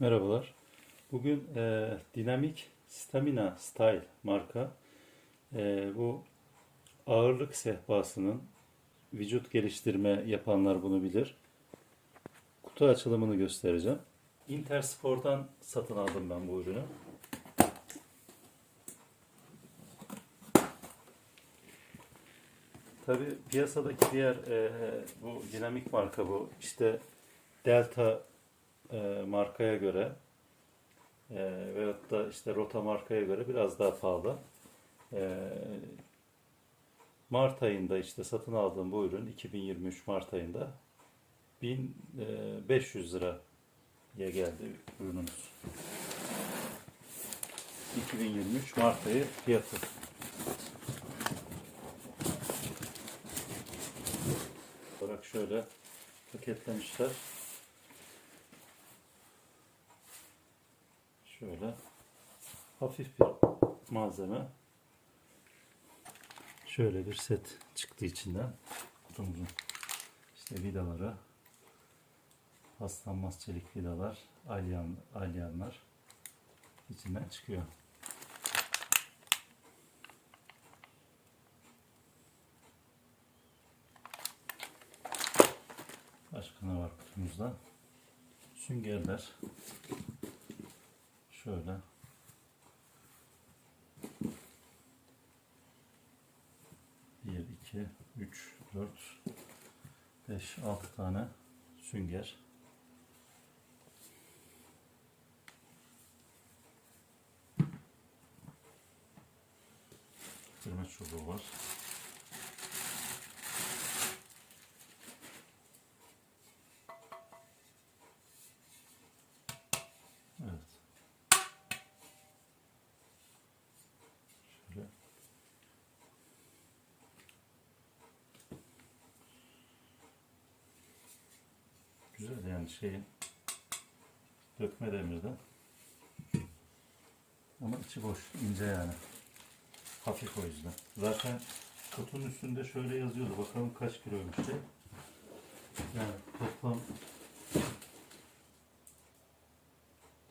Merhabalar. Bugün e, Dinamik Stamina Style marka e, bu ağırlık sehpasının vücut geliştirme yapanlar bunu bilir. Kutu açılımını göstereceğim. Intersport'tan satın aldım ben bu ürünü. Tabi piyasadaki diğer e, bu dinamik marka bu. İşte Delta e, markaya göre e, veyahut da işte Rota markaya göre biraz daha pahalı. E, Mart ayında işte satın aldığım bu ürün 2023 Mart ayında 1500 liraya geldi ürünümüz. 2023 Mart ayı fiyatı. olarak şöyle paketlemişler. Şöyle hafif bir malzeme. Şöyle bir set çıktı içinden. Kutumuzun işte vidaları, paslanmaz çelik vidalar, alyan, alyanlar içinden çıkıyor. Başka ne var kutumuzda? Süngerler. Şöyle. Bir, iki, üç, dört, beş, altı tane sünger. Bitirme çubuğu var. Evet. Şöyle. Güzel yani şeyin dökme demirden. Ama içi boş, ince yani. Hafif o yüzden. Zaten kutunun üstünde şöyle yazıyordu. Bakalım kaç kiloymuş şey. Yani toplam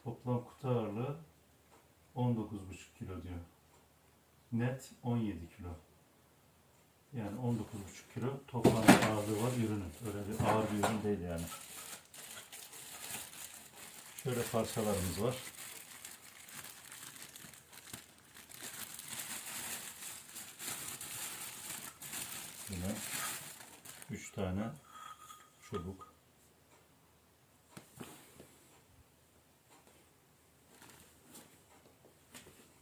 Toplam kutu ağırlığı 19,5 kilo diyor. Net 17 kilo. Yani 19,5 kilo toplam ağırlığı var ürünün. Öyle bir ağır bir ürün değil yani. Şöyle parçalarımız var. Yine 3 tane çubuk.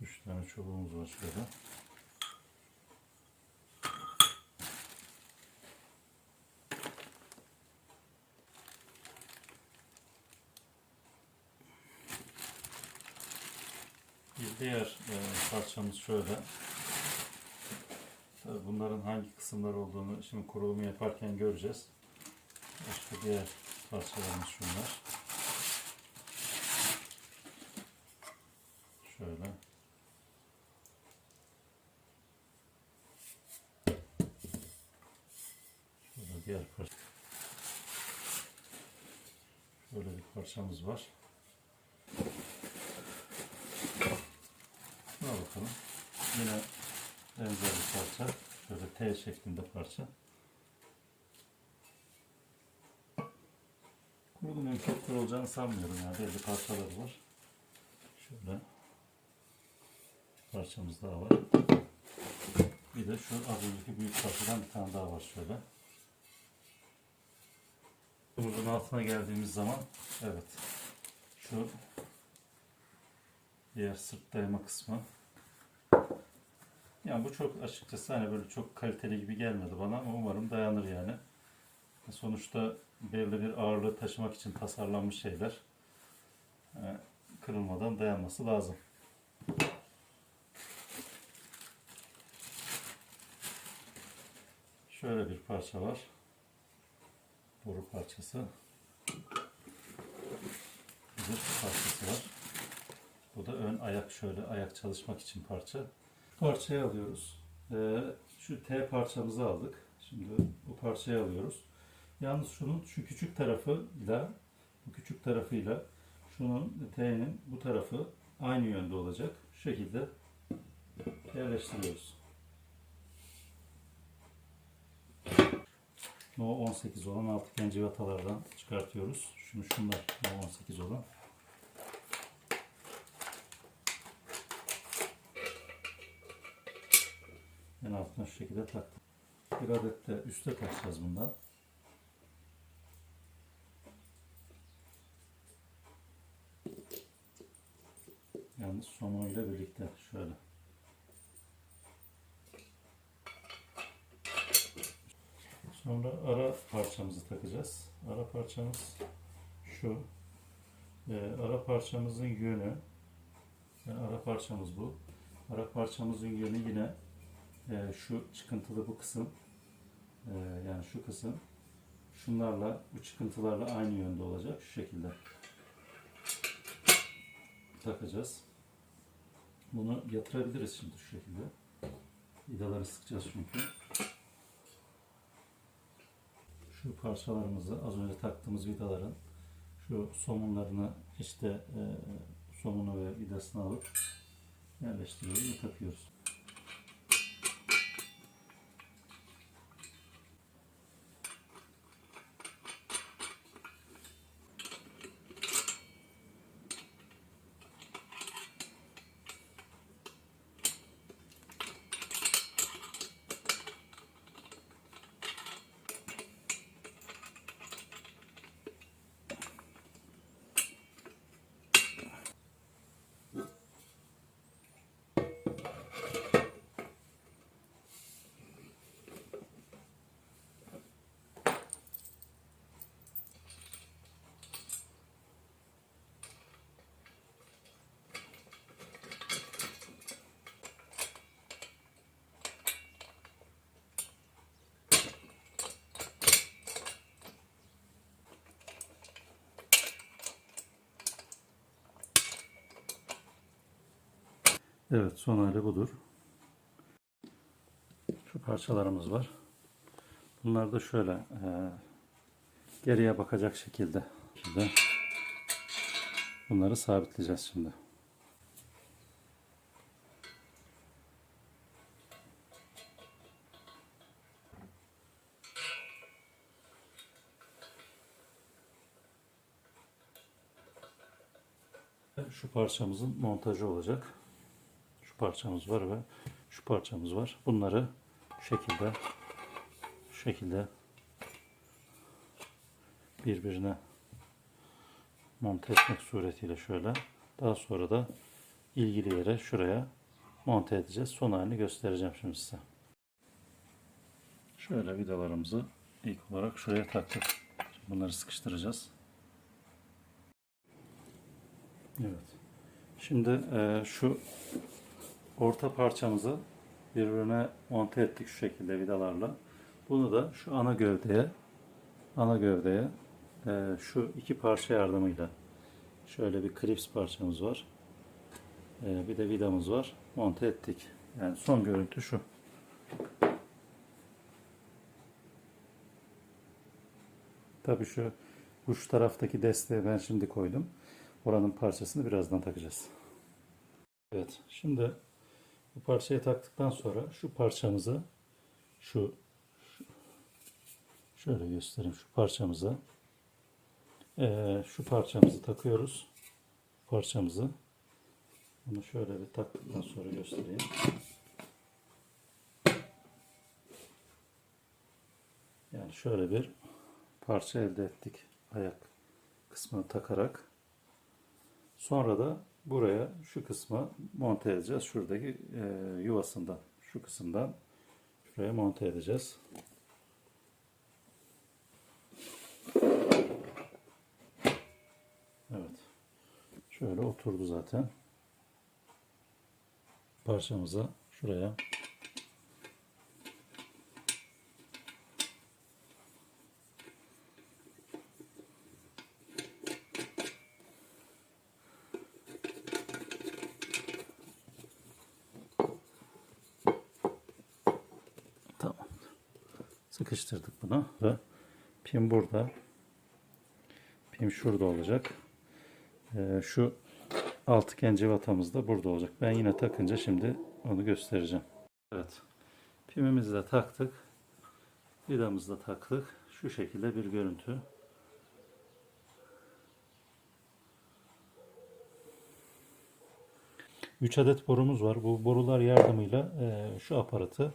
Üç tane çubuğumuz var şurada. Diğer e, parçamız şöyle. Tabii bunların hangi kısımlar olduğunu şimdi kurulumu yaparken göreceğiz. Başka diğer parçalarımız şunlar. Şöyle. Şurada diğer parça. Şöyle bir parçamız var. Bakalım. Yine benzer bir parça. Şöyle T şeklinde parça. Kurulumun çok zor olacağını sanmıyorum. Yani belli parçaları var. Şöyle parçamız daha var. Bir de şu az önceki büyük parçadan bir tane daha var şöyle. Bunun altına geldiğimiz zaman evet şu diğer sırt dayama kısmı yani bu çok açıkçası hani böyle çok kaliteli gibi gelmedi bana ama umarım dayanır yani. Sonuçta belli bir ağırlığı taşımak için tasarlanmış şeyler e, kırılmadan dayanması lazım. Şöyle bir parça var. Boru parçası. Bir parçası var. Bu da ön ayak şöyle ayak çalışmak için parça. Parçayı alıyoruz. Ee, şu T parçamızı aldık. Şimdi bu parçayı alıyoruz. Yalnız şunun şu küçük tarafıyla bu küçük tarafıyla şunun T'nin bu tarafı aynı yönde olacak. Şu şekilde yerleştiriyoruz. No 18 olan altıgen civatalardan çıkartıyoruz. Şimdi şunlar No 18 olan. En altına şu şekilde taktım. Bir adet de üste takacağız bundan. Yalnız somunuyla birlikte şöyle. Sonra ara parçamızı takacağız. Ara parçamız şu. Ee, ara parçamızın yönü yani ara parçamız bu. Ara parçamızın yönü yine e, şu çıkıntılı bu kısım e, yani şu kısım şunlarla bu çıkıntılarla aynı yönde olacak şu şekilde takacağız. Bunu yatırabiliriz şimdi şu şekilde. Vidaları sıkacağız çünkü. Şu parçalarımızı az önce taktığımız vidaların şu somunlarını işte e, somunu ve vidasını alıp yerleştiriyoruz ve takıyoruz. Evet son hali budur. Şu parçalarımız var. Bunlar da şöyle e, geriye bakacak şekilde. şekilde bunları sabitleyeceğiz şimdi. Şu parçamızın montajı olacak. Parçamız var ve şu parçamız var. Bunları şu şekilde şu şekilde birbirine monte etmek suretiyle şöyle. Daha sonra da ilgili yere şuraya monte edeceğiz. Son halini göstereceğim şimdi size. Şöyle vidalarımızı ilk olarak şuraya taktık. Bunları sıkıştıracağız. Evet. Şimdi e, şu orta parçamızı birbirine monte ettik şu şekilde vidalarla. Bunu da şu ana gövdeye ana gövdeye e, şu iki parça yardımıyla şöyle bir klips parçamız var. E, bir de vidamız var. Monte ettik. Yani son görüntü şu. Tabii şu uç taraftaki desteği ben şimdi koydum. Oranın parçasını birazdan takacağız. Evet. Şimdi bu parçayı taktıktan sonra şu parçamızı şu, şöyle göstereyim şu parçamızı eee, şu parçamızı takıyoruz. Parçamızı bunu şöyle bir taktıktan sonra göstereyim. Yani şöyle bir parça elde ettik ayak kısmını takarak. Sonra da buraya şu kısma monte edeceğiz. Şuradaki e, yuvasından, şu kısımdan şuraya monte edeceğiz. Evet. Şöyle oturdu zaten. Parçamıza şuraya Sıkıştırdık bunu ve pin burada. Pin şurada olacak. Ee, şu altıgen civatamız da burada olacak. Ben yine takınca şimdi onu göstereceğim. Evet. Pimimizi de taktık. Vidamızı da taktık. Şu şekilde bir görüntü. Üç adet borumuz var. Bu borular yardımıyla e, şu aparatı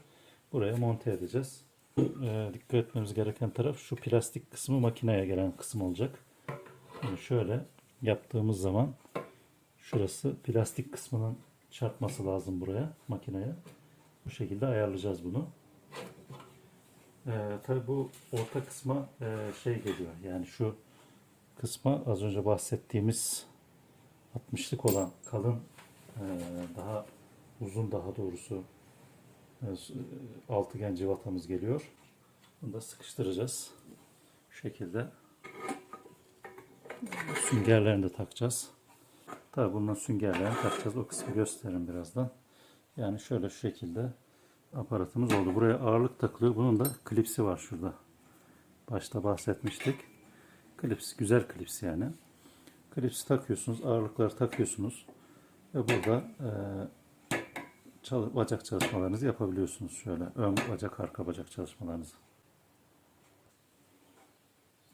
buraya monte edeceğiz. E, dikkat etmemiz gereken taraf şu plastik kısmı makineye gelen kısım olacak. Şimdi şöyle yaptığımız zaman şurası plastik kısmının çarpması lazım buraya makineye. Bu şekilde ayarlayacağız bunu. Ee, tabii bu orta kısma e, şey geliyor. Yani şu kısma az önce bahsettiğimiz 60'lık olan kalın e, daha uzun daha doğrusu e, e, altıgen civatamız geliyor. Bunu da sıkıştıracağız. Şu şekilde süngerlerini de takacağız. Tabii bundan süngerlerini takacağız. O kısmı gösteririm birazdan. Yani şöyle şu şekilde aparatımız oldu. Buraya ağırlık takılıyor. Bunun da klipsi var şurada. Başta bahsetmiştik. Klips, güzel klips yani. Klipsi takıyorsunuz, ağırlıkları takıyorsunuz. Ve burada e, bacak çalışmalarınızı yapabiliyorsunuz. Şöyle ön bacak, arka bacak çalışmalarınızı.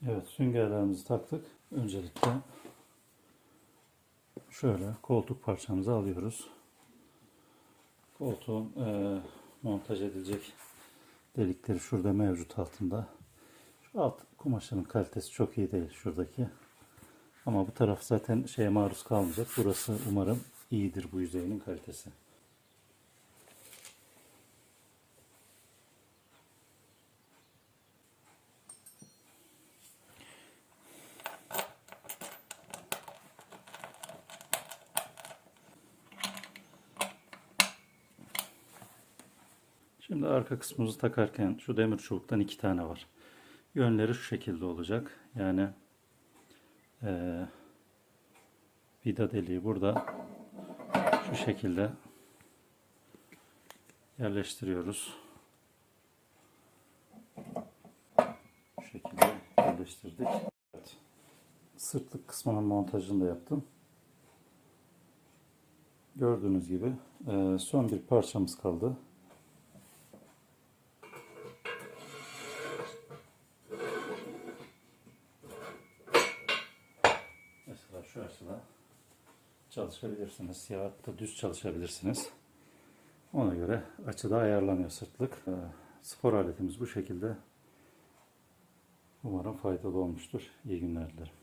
Evet, süngerlerimizi taktık. Öncelikle şöyle koltuk parçamızı alıyoruz. Koltuğun e, montaj edilecek delikleri şurada mevcut altında. Şu alt kumaşının kalitesi çok iyi değil şuradaki. Ama bu taraf zaten şeye maruz kalmayacak. Burası umarım iyidir bu yüzeyinin kalitesi. Şimdi arka kısmımızı takarken şu demir çubuktan iki tane var. Yönleri şu şekilde olacak. Yani eee vida deliği burada şu şekilde yerleştiriyoruz. Şu şekilde yerleştirdik. Evet. Sırtlık kısmının montajını da yaptım. Gördüğünüz gibi eee, son bir parçamız kaldı. Şu çalışabilirsiniz ya da düz çalışabilirsiniz. Ona göre açıda ayarlanıyor sırtlık. Ee, Spor aletimiz bu şekilde. Umarım faydalı olmuştur. İyi günler dilerim.